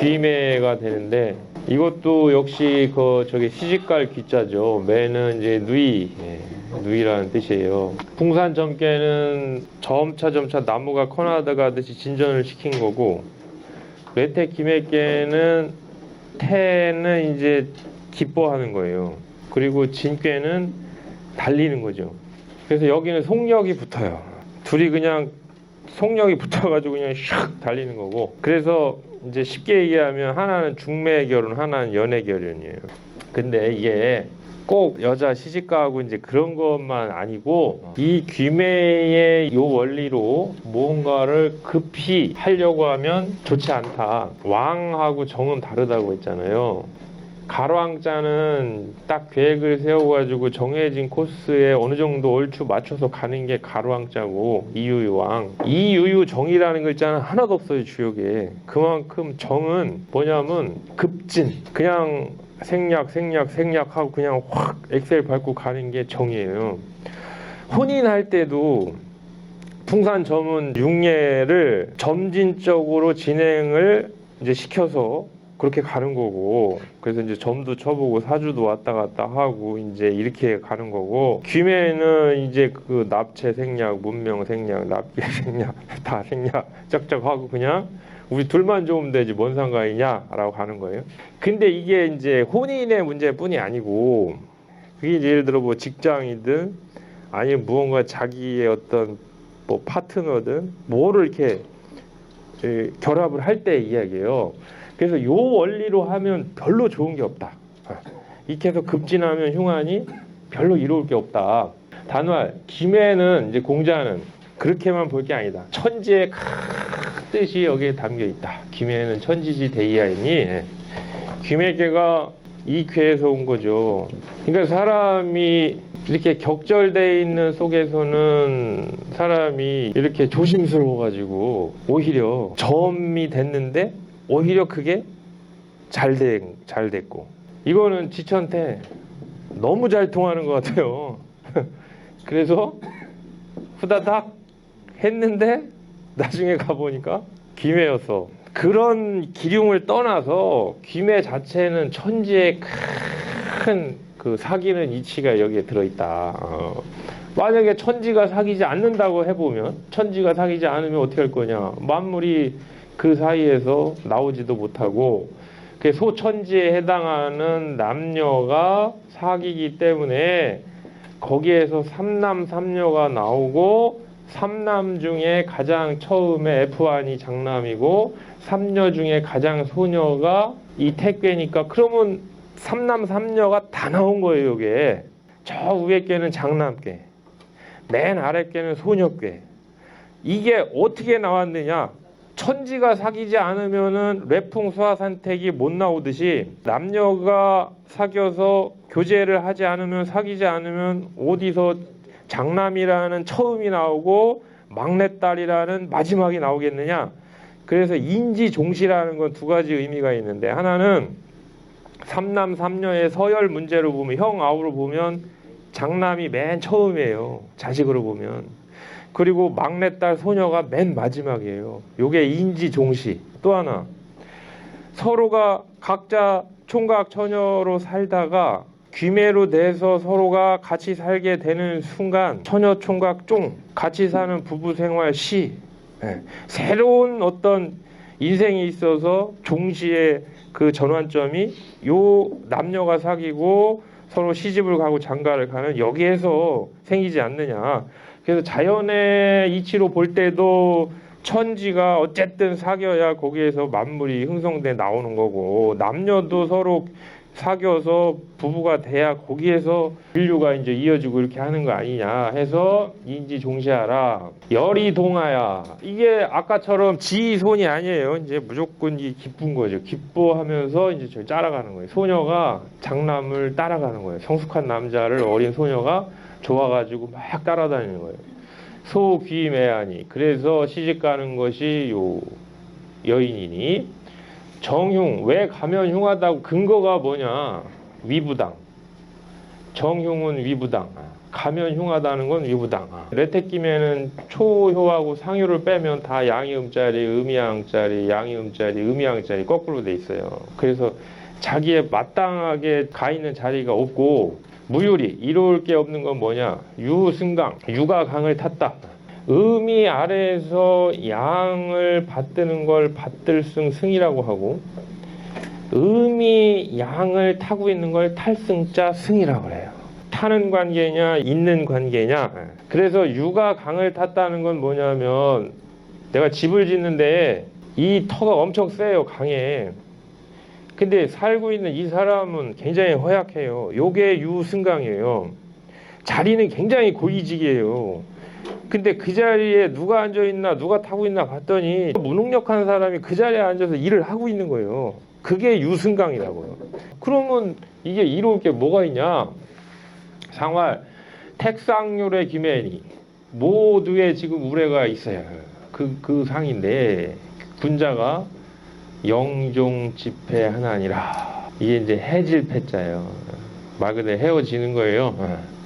귀매가 되는데 이것도 역시 그 저기 시집갈 귀자죠. 매는 이제 누이, 예, 누이라는 뜻이에요. 풍산 점괘는 점차 점차 나무가 커나가듯이 진전을 시킨 거고 외태 기매께는 태는 이제 기뻐하는 거예요. 그리고 진꾀는 달리는 거죠. 그래서 여기는 속력이 붙어요. 둘이 그냥 속력이 붙어가지고 그냥 샥 달리는 거고. 그래서 이제 쉽게 얘기하면 하나는 중매 결혼, 하나는 연애 결혼이에요. 근데 이게 꼭 여자 시집가하고 이제 그런 것만 아니고 이 귀매의 요 원리로 무언가를 급히 하려고 하면 좋지 않다. 왕하고 정은 다르다고 했잖아요. 가로왕자는 딱 계획을 세워가지고 정해진 코스에 어느 정도 얼추 맞춰서 가는 게 가로왕자고 이유유왕. 이유유 정이라는 글자는 하나도 없어요 주역에. 그만큼 정은 뭐냐면 급진. 그냥 생략 생략 생략하고 그냥 확 엑셀 밟고 가는 게 정이에요. 혼인할 때도 풍산 점은 융례를 점진적으로 진행을 이제 시켜서 그렇게 가는 거고 그래서 이제 점도 쳐보고 사주도 왔다 갔다 하고 이제 이렇게 가는 거고 귀매는 이제 그 납체 생략 문명 생략 납기 생략 다 생략 쩍쩍 하고 그냥 우리 둘만 좋으면 되지 뭔 상관이냐라고 가는 거예요. 근데 이게 이제 혼인의 문제뿐이 아니고 그게 예를 들어 뭐 직장이든 아니면 무언가 자기의 어떤 뭐 파트너든 뭐를 이렇게 에, 결합을 할 때 이야기예요. 그래서 요 원리로 하면 별로 좋은 게 없다. 아, 이렇게 해서 급진하면 흉안이 별로 이로울 게 없다. 단왈 김해는 이제 공자는 그렇게만 볼 게 아니다. 천지의 큰 뜻이 여기에 담겨 있다. 김해는 천지지 대이하이니 김해계가 이 쾌에서 온 거죠. 그러니까 사람이 이렇게 격절돼 있는 속에서는 사람이 이렇게 조심스러워가지고 오히려 점이 됐는데 오히려 그게 잘, 된, 잘 됐고 이거는 지천한테 너무 잘 통하는 것 같아요. 그래서 후다닥 했는데 나중에 가보니까 김해였어. 그런 기륭을 떠나서 김해 자체는 천지의 큰 그 사귀는 이치가 여기에 들어있다. 어. 만약에 천지가 사귀지 않는다고 해보면 천지가 사귀지 않으면 어떻게 할 거냐? 만물이 그 사이에서 나오지도 못하고 그 소천지에 해당하는 남녀가 사귀기 때문에 거기에서 삼남 삼녀가 나오고 삼남 중에 가장 처음에 F1이 장남이고 삼녀 중에 가장 소녀가 이 택괴니까 그러면 삼남 삼녀가 다 나온 거예요 이게. 저 위에 께는 장남께 맨 아래 께는 소녀께. 이게 어떻게 나왔느냐 천지가 사귀지 않으면은 래풍 수화 산택이 못 나오듯이 남녀가 사귀어서 교제를 하지 않으면 사귀지 않으면 어디서 장남이라는 처음이 나오고 막내딸이라는 마지막이 나오겠느냐. 그래서 인지 종시라는 건 두 가지 의미가 있는데 하나는 삼남 삼녀의 서열 문제로 보면 형 아우로 보면 장남이 맨 처음이에요. 자식으로 보면 그리고 막내딸 소녀가 맨 마지막이에요. 요게 인지 종시. 또 하나 서로가 각자 총각 처녀로 살다가 귀매로 돼서 서로가 같이 살게 되는 순간 처녀 총각 쫑 같이 사는 부부 생활 시 예. 새로운 어떤 인생이 있어서 종시의 그 전환점이 요 남녀가 사귀고 서로 시집을 가고 장가를 가는 여기에서 생기지 않느냐. 그래서 자연의 이치로 볼 때도 천지가 어쨌든 사귀어야 거기에서 만물이 형성돼 나오는 거고 남녀도 서로 사귀어서 부부가 돼야 거기에서 인류가 이제 이어지고 이렇게 하는 거 아니냐 해서 인지 종시하라 열이 동하야. 이게 아까처럼 지손이 아니에요. 이제 무조건 이 기쁜 거죠. 기뻐하면서 이제 저 따라가는 거예요. 소녀가 장남을 따라가는 거예요. 성숙한 남자를 어린 소녀가 좋아가지고 막 따라다니는 거예요. 소귀매하니 그래서 시집 가는 것이 요 여인이니 정흉 왜 가면 흉하다고 근거가 뭐냐 위부당 정흉은 위부당. 가면 흉하다는 건 위부당. 레테김에는 초효하고 상효를 빼면 다 양이음짜리, 음이양짜리, 양이음짜리, 음이양짜리 거꾸로 돼 있어요. 그래서 자기에 마땅하게 가 있는 자리가 없고 무유리 이로울 게 없는 건 뭐냐? 유승강 유가 강을 탔다. 음이 아래에서 양을 받드는 걸 받들승 승이라고 하고 음이 양을 타고 있는 걸 탈승자 승이라고 그래요. 타는 관계냐 있는 관계냐. 그래서 유가 강을 탔다는 건 뭐냐면 내가 집을 짓는데 이 터가 엄청 세요 강에. 근데 살고 있는 이 사람은 굉장히 허약해요. 요게 유승강이에요. 자리는 굉장히 고위직이에요. 근데 그 자리에 누가 앉아 있나 누가 타고 있나 봤더니 무능력한 사람이 그 자리에 앉아서 일을 하고 있는 거예요. 그게 유승강이라고요. 그러면 이게 이로울 게 뭐가 있냐? 상활 택상률의 김해니 모두에 지금 우레가 있어요. 그, 그 상인데 군자가 영종 집회 하나니라. 이게 이제 해질 패자예요. 말 그대로 헤어지는 거예요.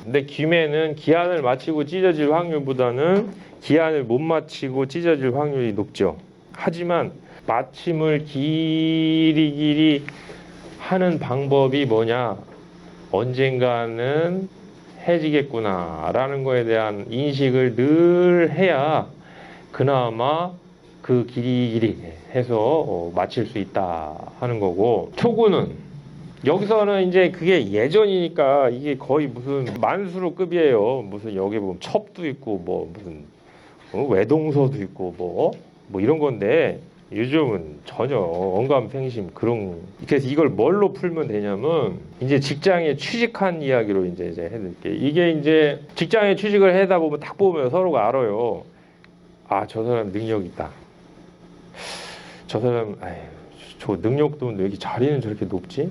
근데 김해는 기한을 마치고 찢어질 확률보다는 기한을 못 마치고 찢어질 확률이 높죠. 하지만 마침을 길이길이 하는 방법이 뭐냐? 언젠가는 해지겠구나라는 거에 대한 인식을 늘 해야 그나마 그 길이 길이 해서 어, 마칠 수 있다 하는 거고 초구는 여기서는 이제 그게 예전이니까 이게 거의 무슨 만수르급이에요. 무슨 여기 보면 첩도 있고 뭐 무슨 어, 외동서도 있고 뭐뭐 이런 건데 요즘은 전혀 언감생심 그런 그래서 이걸 뭘로 풀면 되냐면 이제 직장에 취직한 이야기로 이제 이제 해드릴게요. 이게 이제 직장에 취직을 하다 보면 딱 보면 서로가 알아요. 아 저 사람 능력 있다. 저 사람 아유 저 능력도 왜 이렇게 자리는 저렇게 높지?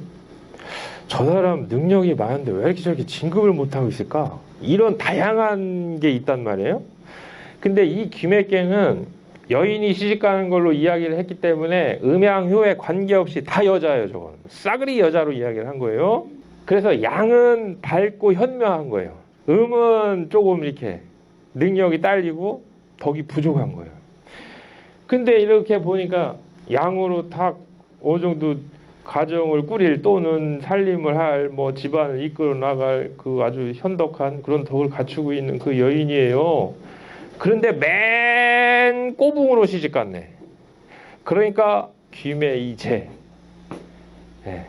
저 사람 능력이 많은데 왜 이렇게 저렇게 진급을 못하고 있을까? 이런 다양한 게 있단 말이에요. 근데 이 김해계는 여인이 시집가는 걸로 이야기를 했기 때문에 음양효에 관계없이 다 여자예요, 저건. 싸그리 여자로 이야기를 한 거예요. 그래서 양은 밝고 현명한 거예요. 음은 조금 이렇게 능력이 딸리고 덕이 부족한 거예요. 근데 이렇게 보니까 양으로 딱 어느 정도 가정을 꾸릴 또는 살림을 할 뭐 집안을 이끌어 나갈 그 아주 현덕한 그런 덕을 갖추고 있는 그 여인이에요. 그런데 맨 꼬붕으로 시집 갔네. 그러니까 귀매 이제 예.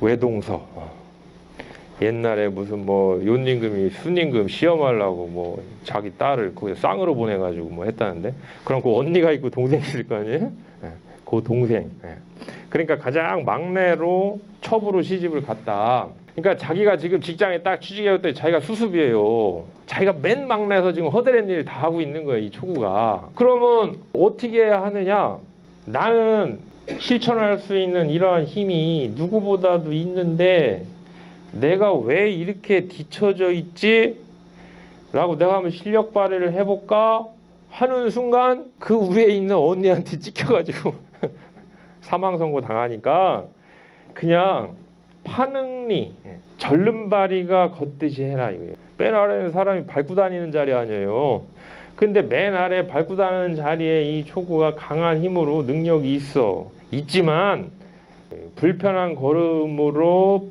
외동서 어. 옛날에 무슨 뭐 윤임금이 순임금 시험하려고 뭐 자기 딸을 그 쌍으로 보내가지고 뭐 했다는데 그럼 그 언니가 있고 동생이 있을 거 아니에요? 예. 그 동생. 예. 그러니까 가장 막내로 첩으로 시집을 갔다. 그러니까 자기가 지금 직장에 딱 취직해왔더니 자기가 수습이에요. 자기가 맨 막내에서 지금 허드렛 일을 다 하고 있는 거예요, 이 초구가. 그러면 어떻게 하느냐? 나는 실천할 수 있는 이러한 힘이 누구보다도 있는데 내가 왜 이렇게 뒤처져 있지? 라고 내가 한번 실력 발휘를 해볼까? 하는 순간 그 위에 있는 언니한테 찍혀가지고 사망 선고 당하니까 그냥 파능리 절름발이가 걷듯이 해라 이거예요. 맨 아래는 사람이 밟고 다니는 자리 아니에요. 근데 맨 아래 밟고 다니는 자리에 이 초구가 강한 힘으로 능력이 있어. 있지만 불편한 걸음으로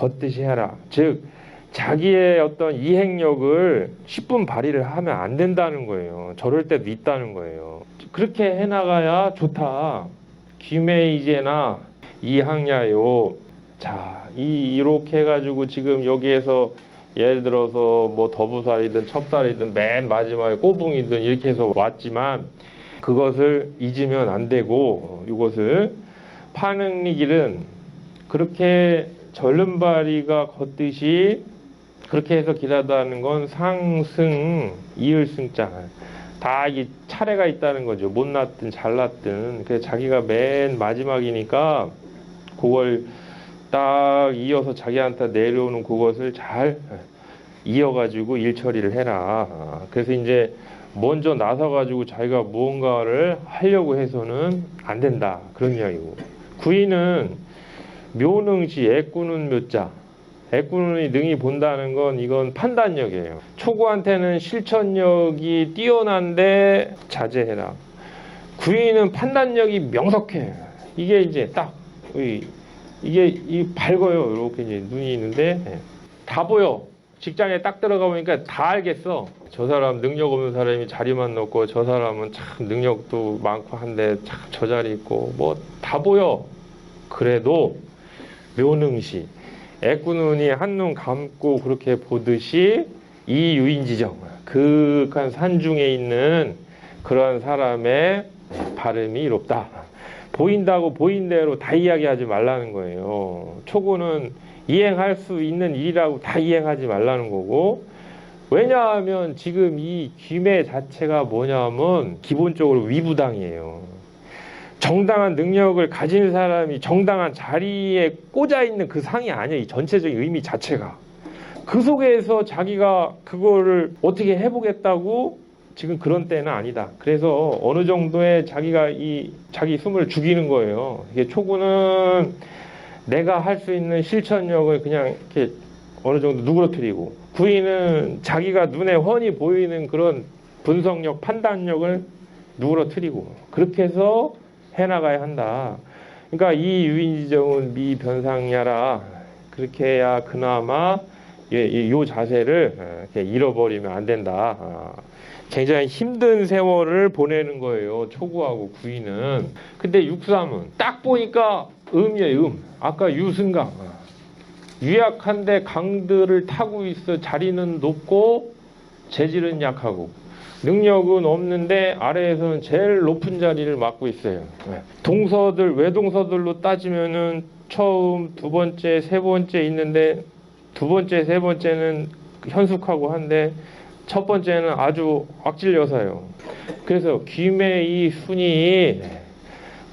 걷듯이 해라. 즉 자기의 어떤 이행력을 10분 발휘를 하면 안 된다는 거예요. 저럴 때도 있다는 거예요. 그렇게 해나가야 좋다. 귀매이제나 이항야요. 자, 이 이렇게 해가지고 지금 여기에서 예를 들어서 뭐 더부살이든 첩살이든 맨 마지막에 꼬붕이든 이렇게 해서 왔지만 그것을 잊으면 안 되고 이것을 파능리 길은 그렇게 절름발이가 걷듯이 그렇게 해서 길하다는 건 상승 이을승자 다 이게 차례가 있다는 거죠 못났든 잘났든 그래서 자기가 맨 마지막이니까 그걸 딱 이어서 자기한테 내려오는 그것을 잘 이어가지고 일 처리를 해라. 아, 그래서 이제 먼저 나서가지고 자기가 무언가를 하려고 해서는 안 된다. 그런 이야기고. 구이는 묘능시 애꾸는 묘자. 애꾸눈이 능히 본다는 건 이건 판단력이에요. 초구한테는 실천력이 뛰어난데 자제해라. 구인은 판단력이 명석해. 이게 이제 딱 이- 이게 이 밝아요. 이렇게 이제 눈이 있는데 예. 다 보여. 직장에 딱 들어가 보니까 다 알겠어. 저 사람 능력 없는 사람이 자리만 넣고 저 사람은 참 능력도 많고 한데 참 저 자리 있고 뭐 다 보여. 그래도 묘능시 애꾸눈이 한눈 감고 그렇게 보듯이 이 유인지정 그한 산중에 있는 그런 사람의 발음이 이롭다. 보인다고 보인 대로 다 이야기하지 말라는 거예요. 초고는 이행할 수 있는 일이라고 다 이행하지 말라는 거고 왜냐하면 지금 이 귀매 자체가 뭐냐면 기본적으로 위부당이에요. 정당한 능력을 가진 사람이 정당한 자리에 꽂아 있는 그 상이 아니에요. 이 전체적인 의미 자체가. 그 속에서 자기가 그거를 어떻게 해보겠다고 지금 그런 때는 아니다. 그래서 어느 정도의 자기가 이 자기 숨을 죽이는 거예요. 이게 초구는 내가 할 수 있는 실천력을 그냥 이렇게 어느 정도 누그러뜨리고 구이는 자기가 눈에 훤히 보이는 그런 분석력, 판단력을 누그러뜨리고 그렇게 해서 해나가야 한다. 그러니까 이 유인 지정은 미 변상야라 그렇게 해야 그나마 예, 이- 요 자세를 어, 잃어버리면 안 된다. 아, 굉장히 힘든 세월을 보내는 거예요. 초구하고 구이는. 근데 육삼은 딱 보니까 음이에요. 음. 아까 유승강. 아, 유약한데 강들을 타고 있어 자리는 높고 재질은 약하고 능력은 없는데 아래에서는 제일 높은 자리를 맡고 있어요. 네. 동서들 외동서들로 따지면은 처음 두 번째 세 번째 있는데 두 번째 세 번째는 현숙하고 한데 첫 번째는 아주 악질 여사예요. 그래서 귀매 이 순이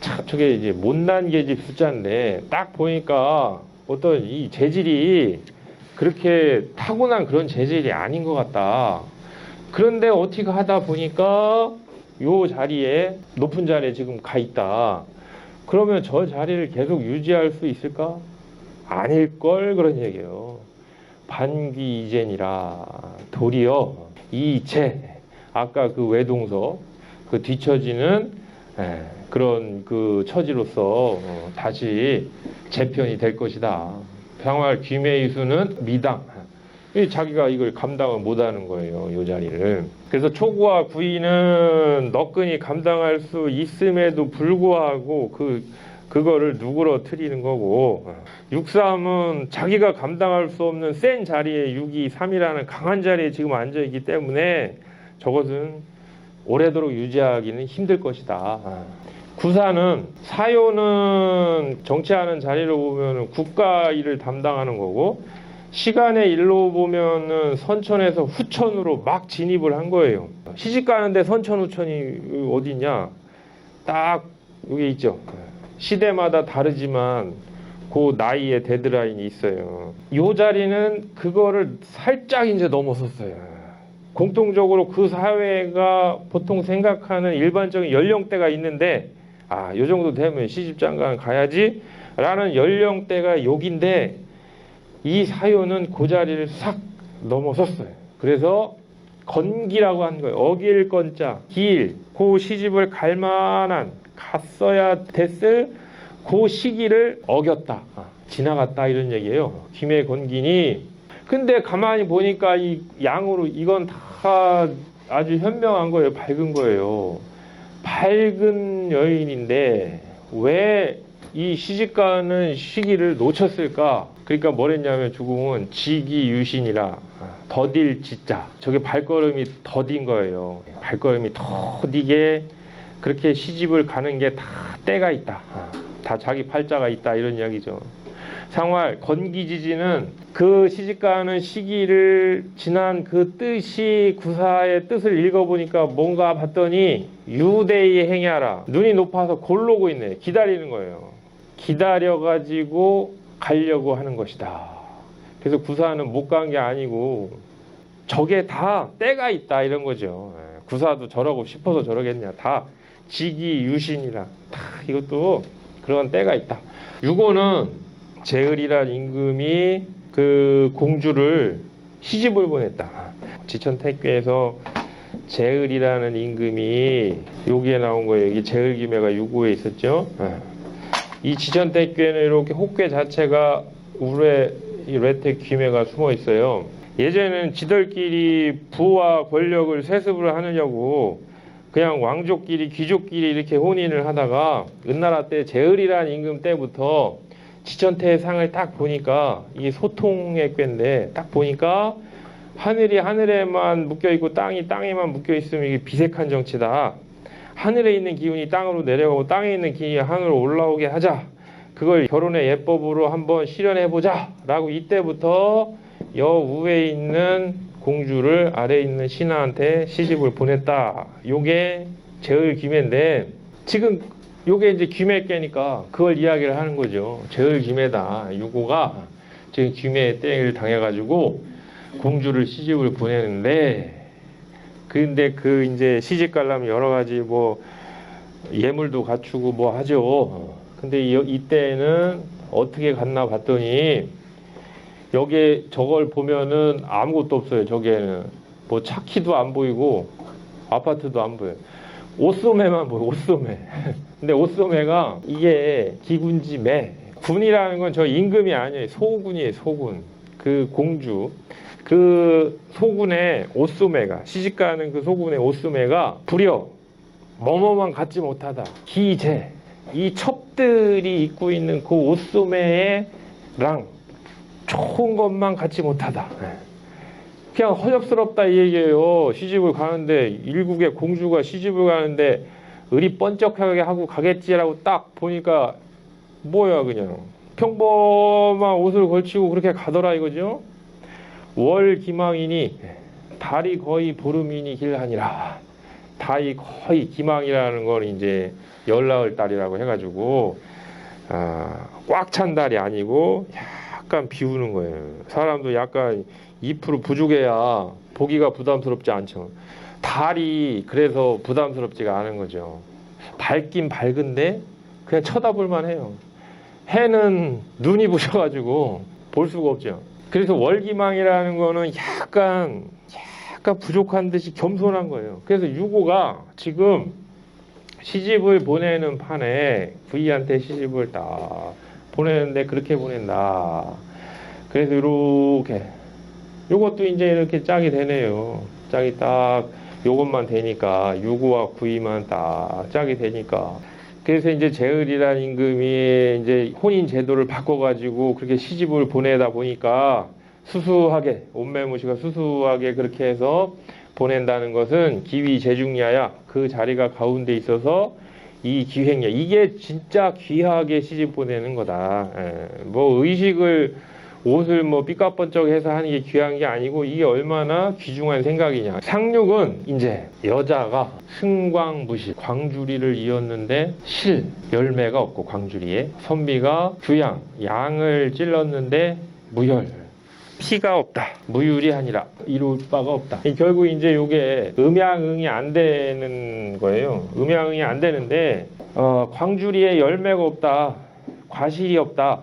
참 저게 이제 못난 계집 숫자인데 딱 보니까 어떤 이 재질이 그렇게 타고난 그런 재질이 아닌 것 같다. 그런데 어떻게 하다 보니까 요 자리에 높은 자리에 지금 가 있다. 그러면 저 자리를 계속 유지할 수 있을까? 아닐 걸 그런 얘기예요. 반귀이젠이라 도리어 이체 아까 그 외동서 그 뒤처지는 에, 그런 그 처지로서 어, 다시 재편이 될 것이다. 평활 귀매이수는 미당. 이 자기가 이걸 감당을 못하는 거예요, 이 자리를. 그래서 초구와 구이는 너끈히 감당할 수 있음에도 불구하고 그 그거를 누그러뜨리는 거고 육삼은 자기가 감당할 수 없는 센 자리에 6이 3이라는 강한 자리에 지금 앉아 있기 때문에 저것은 오래도록 유지하기는 힘들 것이다. 구사는 사요는 정치하는 자리로 보면 국가 일을 담당하는 거고 시간의 일로 보면은 선천에서 후천으로 막 진입을 한 거예요. 시집 가는데 선천 후천이 어디 있냐? 딱 여기 있죠. 시대마다 다르지만 그 나이에 데드라인이 있어요. 요 자리는 그거를 살짝 이제 넘어섰어요. 공통적으로 그 사회가 보통 생각하는 일반적인 연령대가 있는데 아, 요 정도 되면 시집장가는 가야지 라는 연령대가 여긴데 이 사유는 그 자리를 싹 넘어섰어요. 그래서 건기라고 한 거예요. 어길 건자 길, 그 시집을 갈 만한 갔어야 됐을 그 시기를 어겼다, 아, 지나갔다 이런 얘기예요. 김해 건기니. 근데 가만히 보니까 이 양으로 이건 다 아주 현명한 거예요. 밝은 거예요. 밝은 여인인데 왜 이 시집가는 시기를 놓쳤을까? 그러니까 뭐랬냐면 주공은 지기 유신이라 더딜 지자 저게 발걸음이 더딘 거예요. 발걸음이 더디게 그렇게 시집을 가는 게 다 때가 있다. 다 자기 팔자가 있다 이런 이야기죠. 상활 건기지지는 그 시집가는 시기를 지난 그 뜻이 구사의 뜻을 읽어보니까 뭔가 봤더니 유대의 행야라 눈이 높아서 골로고 있네 기다리는 거예요 기다려가지고 가려고 하는 것이다 그래서 구사는 못 간 게 아니고 저게 다 때가 있다 이런 거죠 예, 구사도 저러고 싶어서 저러겠냐 다 지기 유신이라 다 이것도 그런 때가 있다 유고는 제을이란 임금이 그 공주를 시집을 보냈다. 지천택교에서 제을이라는 임금이 여기에 나온 거예요. 이게 제을 김해가 유구에 있었죠. 예. 이 지천택교에는 이렇게 혹괴 자체가 우레 이 레텍 귀매가 숨어 있어요. 예전에는 지들끼리 부와 권력을 세습을 하느냐고 그냥 왕족끼리 귀족끼리 이렇게 혼인을 하다가 은나라 때 제을이라는 임금 때부터 지천태의 상을 딱 보니까 이게 소통의 꾀인데 딱 보니까 하늘이 하늘에만 묶여 있고 땅이 땅에만 묶여 있으면 이게 비색한 정치다. 하늘에 있는 기운이 땅으로 내려가고 땅에 있는 기운이 하늘로 올라오게 하자. 그걸 결혼의 예법으로 한번 실현해 보자라고 이때부터 여우에 있는 공주를 아래에 있는 신하한테 시집을 보냈다. 요게 제을 김해인데 지금 요게 이제 김해께니까 그걸 이야기를 하는 거죠. 제을 김해다. 유고가 지금 김해에 땡을 당해가지고 공주를 시집을 보내는데 근데 그 이제 시집 가려면 여러 가지 뭐 예물도 갖추고 뭐 하죠. 근데 이, 이때는 어떻게 갔나 봤더니 여기에 저걸 보면은 아무것도 없어요. 저기에는 뭐 차키도 안 보이고 아파트도 안 보여요. 옷소매만 보여. 옷소매. 근데 옷소매가 이게 기군지 매. 군이라는 건 저 임금이 아니에요. 소군이에요. 소군. 그 공주. 그 소군의 옷소매가 시집가는 그 소군의 옷소매가 불여 뭐뭐만 갖지 못하다. 기재. 이 첩들이 입고 있는 그 옷소매랑 좋은 것만 갖지 못하다. 네. 그냥 허접스럽다 이 얘기예요. 시집을 가는데 일국의 공주가 시집을 가는데 의리 번쩍하게 하고 가겠지라고 딱 보니까 뭐야 그냥 평범한 옷을 걸치고 그렇게 가더라 이거죠. 월 기망이니 달이 거의 보름이니 길하니라. 달이 거의 기망이라는 건 이제 열나을 달이라고 해가지고 아, 꽉찬 달이 아니고 약간 비우는 거예요. 사람도 약간 2% 부족해야 보기가 부담스럽지 않죠. 달이 그래서 부담스럽지가 않은 거죠. 밝긴 밝은데 그냥 쳐다볼만 해요. 해는 눈이 부셔가지고 볼 수가 없죠. 그래서 월기망이라는 거는 약간 약간 부족한 듯이 겸손한 거예요. 그래서 유고가 지금 시집을 보내는 판에 부이한테 시집을 딱 보내는데 그렇게 보낸다. 그래서 이렇게 요것도 이제 이렇게 짝이 되네요. 짝이 딱 요것만 되니까 유구와 구이만 딱 짝이 되니까 그래서 이제 제을이라는 임금이 이제 혼인 제도를 바꿔가지고 그렇게 시집을 보내다 보니까 수수하게 온매무시가 수수하게 그렇게 해서 보낸다는 것은 기위 제중야야. 그 자리가 가운데 있어서 이 기획야. 이게 진짜 귀하게 시집 보내는 거다. 예, 뭐 의식을 옷을 뭐 삐까번쩍해서 하는 게 귀한 게 아니고 이게 얼마나 귀중한 생각이냐. 상륙은 이제 여자가 승광무시 광주리를 이었는데 실 열매가 없고 광주리에 선비가 규양 양을 찔렀는데 무열 피가 없다. 무율이 아니라 이룰 바가 없다. 이 결국 이제 이게 음양응이 안 되는 거예요. 음양응이 안 되는데 어, 광주리에 열매가 없다. 과실이 없다.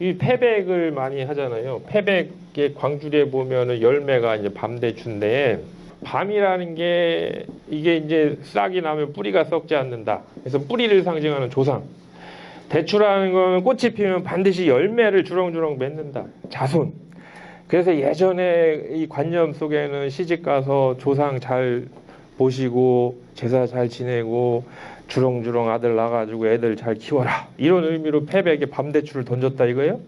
이 패백을 많이 하잖아요. 패백의 광주리에 보면은 열매가 이제 밤대추인데 밤이라는 게 이게 이제 싹이 나면 뿌리가 썩지 않는다. 그래서 뿌리를 상징하는 조상. 대추라는 거는 꽃이 피면 반드시 열매를 주렁주렁 맺는다. 자손. 그래서 예전에 이 관념 속에는 시집 가서 조상 잘 모시고 제사 잘 지내고 주렁주렁 아들 낳아가지고 애들 잘 키워라 이런 의미로 패백에 밤대추를 던졌다 이거예요.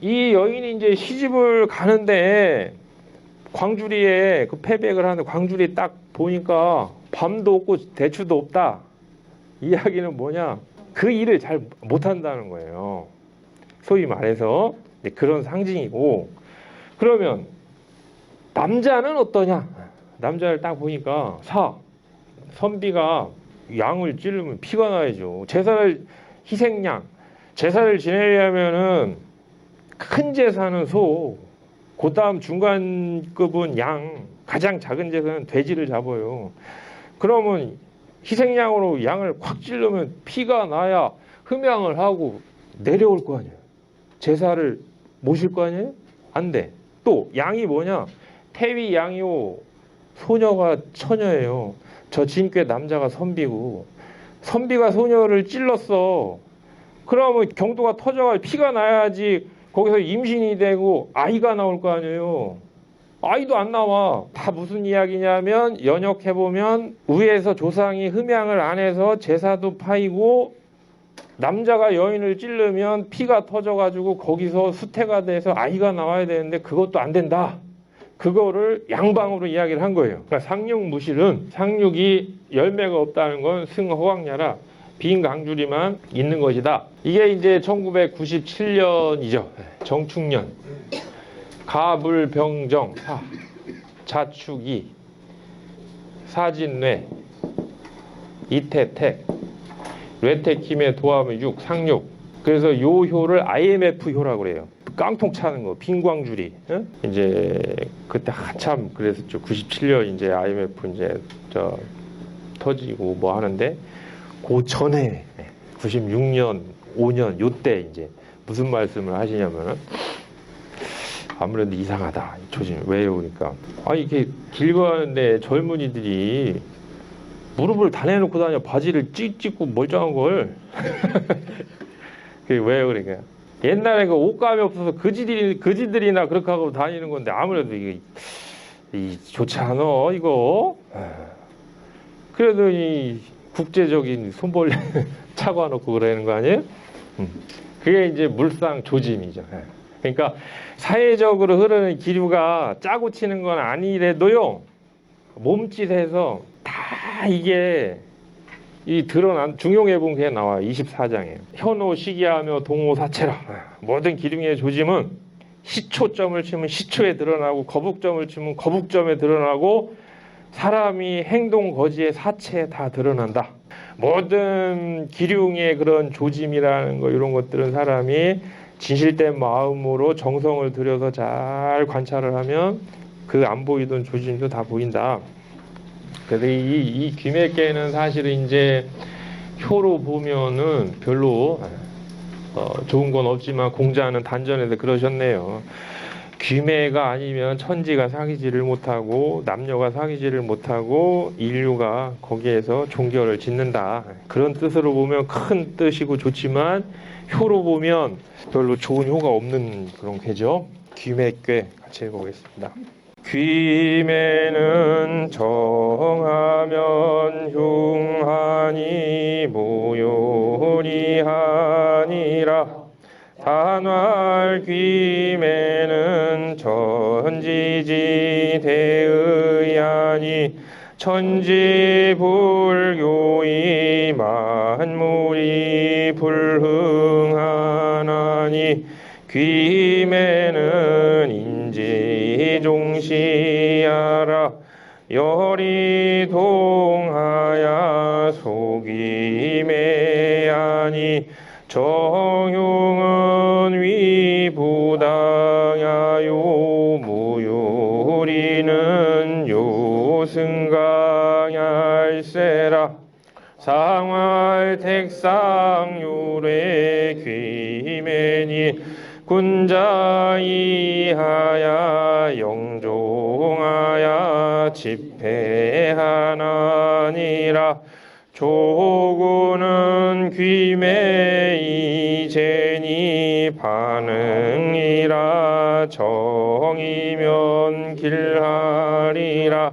이 여인이 이제 시집을 가는데 광주리에 그 패백을 하는데 광주리 딱 보니까 밤도 없고 대추도 없다. 이야기는 뭐냐? 그 일을 잘 못한다는 거예요. 소위 말해서 네, 그런 상징이고 그러면 남자는 어떠냐? 남자를 딱 보니까 사 선비가 양을 찌르면 피가 나야죠. 제사를 희생양 제사를 지내려면은 큰 제사는 소, 그 다음 중간급은 양, 가장 작은 제사는 돼지를 잡아요. 그러면 희생양으로 양을 콱 찌르면 피가 나야 흠양을 하고 내려올 거 아니에요. 제사를 모실 거 아니에요? 안 돼. 또 양이 뭐냐? 태위 양이요. 소녀가 처녀예요. 저 진께 남자가 선비고 선비가 소녀를 찔렀어. 그러면 경도가 터져가 피가 나야지 거기서 임신이 되고 아이가 나올 거 아니에요. 아이도 안 나와. 다 무슨 이야기냐면 연역해 보면 위에서 조상이 흠양을 안 해서 제사도 파이고 남자가 여인을 찌르면 피가 터져 가지고 거기서 수태가 돼서 아이가 나와야 되는데 그것도 안 된다. 그거를 양방으로 이야기를 한 거예요. 그러니까 상륙 무실은 상륙이 열매가 없다는 건 승허광야라 빈강줄이만 있는 것이다. 이게 이제 1997년이죠. 정축년. 가불병정 사 자축이 사진뇌 이태택 뇌택힘의 도함의 6 상륙 그래서 요 효를 IMF 효라고 그래요 깡통 차는 거 빈광줄이 응? 이제 그때 한참 그랬었죠 97년 이제 IMF 이제 저 터지고 뭐 하는데 그 전에 96년 5년 요때 이제 무슨 말씀을 하시냐면은 아무래도 이상하다. 이 조짐. 왜요? 그러니까. 아, 이렇게 길 가는데 젊은이들이 무릎을 다 내놓고 다녀. 바지를 찍 찍고 멀쩡한 걸. 그게 왜요? 그러니까. 옛날에 그 옷감이 없어서 그지들이, 그지들이나 그렇게 하고 다니는 건데 아무래도 이게 이, 좋지 않아, 이거. 그래도 이 국제적인 손벌레 차고 놓고 그러는 거 아니에요? 음. 그게 이제 물상 조짐이죠. 예. 그러니까 사회적으로 흐르는 기류가 짜고 치는 건 아니래도요 몸짓에서 다 이게 이 드러난 중용해본 게 나와 24장에 현오 시기하며 동호 사체라 모든 기둥의 조짐은 시초점을 치면 시초에 드러나고 거북점을 치면 거북점에 드러나고 사람이 행동 거지의 사체에 다 드러난다. 모든 기륭의 그런 조짐이라는 거 이런 것들은 사람이 진실된 마음으로 정성을 들여서 잘 관찰을 하면 그 안 보이던 조짐도 다 보인다. 그래서 이, 이 귀맥계는 사실은 이제 효로 보면은 별로 어, 좋은 건 없지만 공자는 단전에서 그러셨네요. 귀매가 아니면 천지가 사귀지를 못하고 남녀가 사귀지를 못하고 인류가 거기에서 종결을 짓는다. 그런 뜻으로 보면 큰 뜻이고 좋지만 효로 보면 별로 좋은 효가 없는 그런 괴죠. 귀매괴 같이 해보겠습니다. 귀매는 정하면 흉하니 모요리 하니라. 단활 귀매는 천지지 대의하니 천지불교이 만물이 불흥하나니 귀매는 인지종시하라. 열이 동하야 속이 매하니 정흉은 위부당하요 무요리는 요승강할세라. 상활 택상유래 귀매니 군자 이하야 영종하야 집회하나니라. 조구는 귀매 이 제니 반응이라. 정이면 길하리라.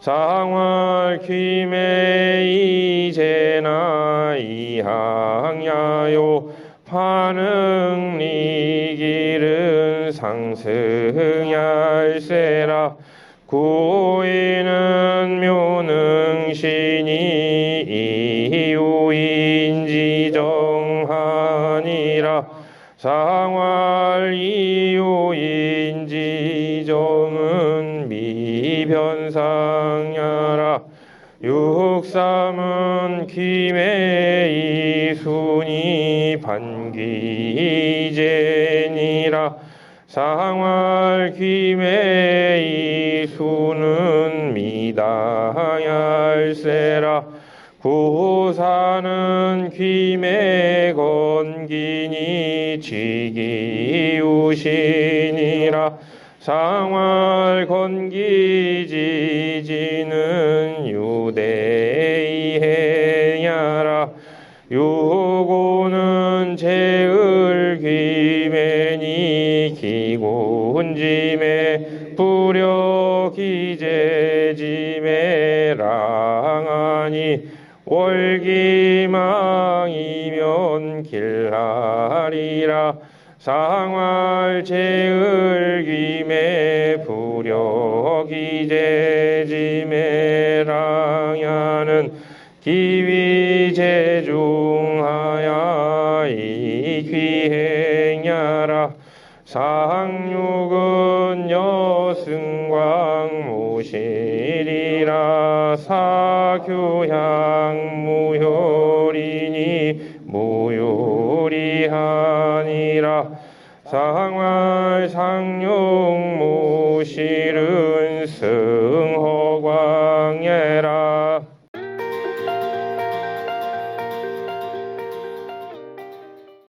상활 귀매 이 제나 이항야요. 반응리 길은 상승얄세라 구이는 묘능신이 이유인지 정하니라. 상활 이유인지 정은 미변상야라. 육삼은 김의 이순이 반기제니라 상활 김의 이수는 미다얄세라. 부사는 귀매 건기니 지기우신이라. 상활 건기지지는 유대 기군짐에 부려 기재짐에 랑하니 월기망이면 길하리라. 상활 제을 귀매 부려 기재짐에 랑야는 기위 제중하야 이귀행야라 상육은 여승광 무실이라 사교향 무효리니 무효리하니라. 상활 상용 무실은 스